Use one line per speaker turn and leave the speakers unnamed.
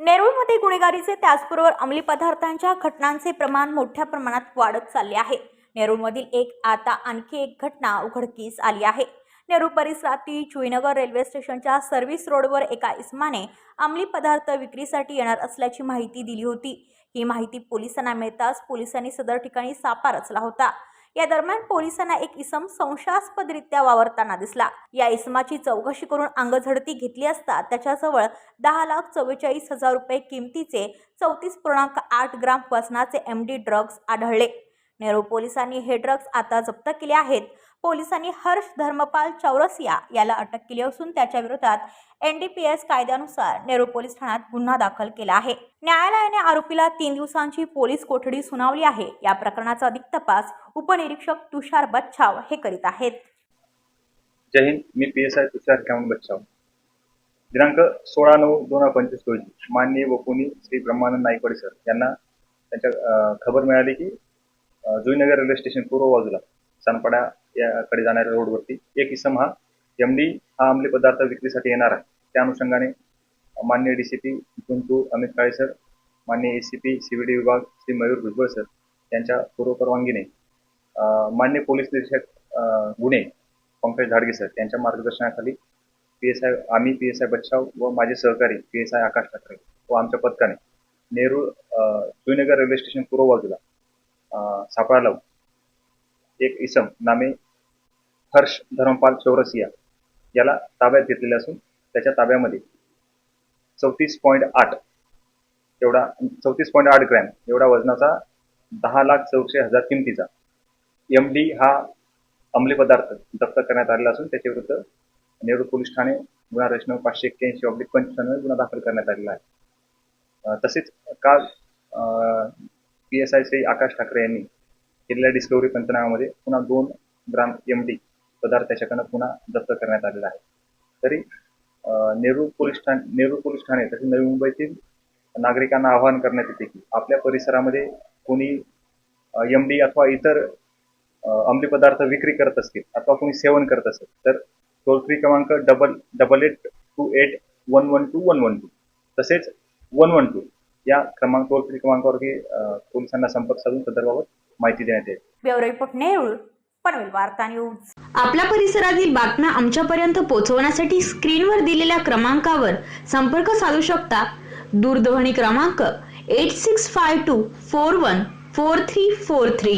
नेरूळमध्ये गुन्हेगारीचे त्याचबरोबर अंमली पदार्थांच्या घटनांचे प्रमाण मोठ्या प्रमाणात वाढत चालले आहे. नेरूळमधील एक आता आणखी एक घटना उघडकीस आली आहे. नेहरू परिसरातील चुईनगर रेल्वे स्टेशनच्या सर्व्हिस रोडवर एका इस्माने अंमली पदार्थ विक्रीसाठी येणार असल्याची माहिती दिली होती. ही माहिती पोलिसांना मिळताच पोलिसांनी सदर ठिकाणी सापा रचला होता. या दरम्यान पोलिसांना एक इसम संशयास्पदरित्या वावरताना दिसला. या इसमाची चौकशी करून अंगझडती घेतली असता त्याच्याजवळ दहा लाख चव्वेचाळीस हजार रुपये किमतीचे चौतीस पूर्णांक आठ ग्राम वजनाचे एम डी ड्रग्ज आढळले. नेहरू पोलिसांनी हे ड्रग्ज आता जप्त केले आहेत. पोलिसांनी हर्ष धर्मपाल चौरसिया याला अटक केली असून त्याच्या विरोधात एन डी पी एस कायद्यानुसार नेहरू पोलीस ठाण्यात गुन्हा दाखल केला आहे. न्यायालयाने आरोपीला तीन दिवसांची पोलीस कोठडी सुनावली आहे. या प्रकरणाचा अधिक तपास उपनिरीक्षक तुषार बच्छाव हे करीत आहेत.
जय हिंद मी P S I Tushar Kheman दिनांक सोळा नऊ दोन हजार पंचवीस रोजी माननीय वपुनी श्री ब्रह्मानंद नाईकवाडे सर यांना त्यांच्या खबर मिळाली की जुईनगर रेल्वे स्टेशन पूर्व बाजूला सानपाडा याकडे जाणाऱ्या रोडवरती एक इसम हा एम हा अंमली पदार्थ विक्रीसाठी येणार आहे. त्या अनुषंगाने मान्य D C P Guntur Amit Kale sir मान्य A C P C V D विभाग श्री मयूर भुजबळ सर यांच्या पूर्व परवानगीने पोलीस निरीक्षक गुन्हे पंकज झाडगे सर यांच्या मार्गदर्शनाखाली पी एस आय आम्ही पी एस आय बच्चाव व माझे सहकारी P S I Akash Thakre व आमच्या पथकाने नेहरू अं, जुईनगर रेल्वे स्टेशन पूर्व बाजूला सापळा लावून एक इसम नामे हर्ष धर्मपाल चौरसिया याला ताब्यात घेतलेले असून त्याच्या ताब्यामध्ये चौतीस पॉईंट आठ एवढा चौतीस पॉईंट आठ ग्रॅम एवढा वजनाचा दहा लाख चौशे हजार किमतीचा एम डी हा अंमली पदार्थ जप्त करण्यात आलेला असून त्याच्या विरुद्ध नेहरू पोलीस ठाणे गुन्हा रचना पाचशे एक्क्याऐंशी ऑब्लिक पंचवीस गुन्हा दाखल करण्यात आलेला आहे. तसेच काल P S I Shri Akash Thakre यांनी केलेल्या डिस्कवरी पंचनाम्यामध्ये पुन्हा दोन ग्राम एम डी पदार्थ त्याच्याकडनं पुन्हा जप्त करण्यात आलेला आहे. तरी नेरूळ पोलीस ठाणे नेरूळ पोलीस ठाणे तसेच नवी मुंबईतील नागरिकांना आवाहन करण्यात येते की आपल्या परिसरामध्ये कोणी एम डी अथवा इतर अंमली पदार्थ विक्री करत असतील अथवा कोणी सेवन करत असेल तर टोल फ्री क्रमांक double double eight two eight one one two one one two तसेच वन वन टू या क्रमांक टोल फ्री क्रमांकावरती पोलिसांना संपर्क साधून संदर्भावर माहिती देण्यात येईल.
ब्युरो रिपोर्ट नेरूळ पनवेल वार्ता न्यूज.
आपल्या परिसरातील बातम्या आमच्यापर्यंत पोहोचवण्यासाठी स्क्रीनवर दिलेल्या क्रमांकावर संपर्क साधू शकता. दूरध्वनी क्रमांक eight six five two four one four three four three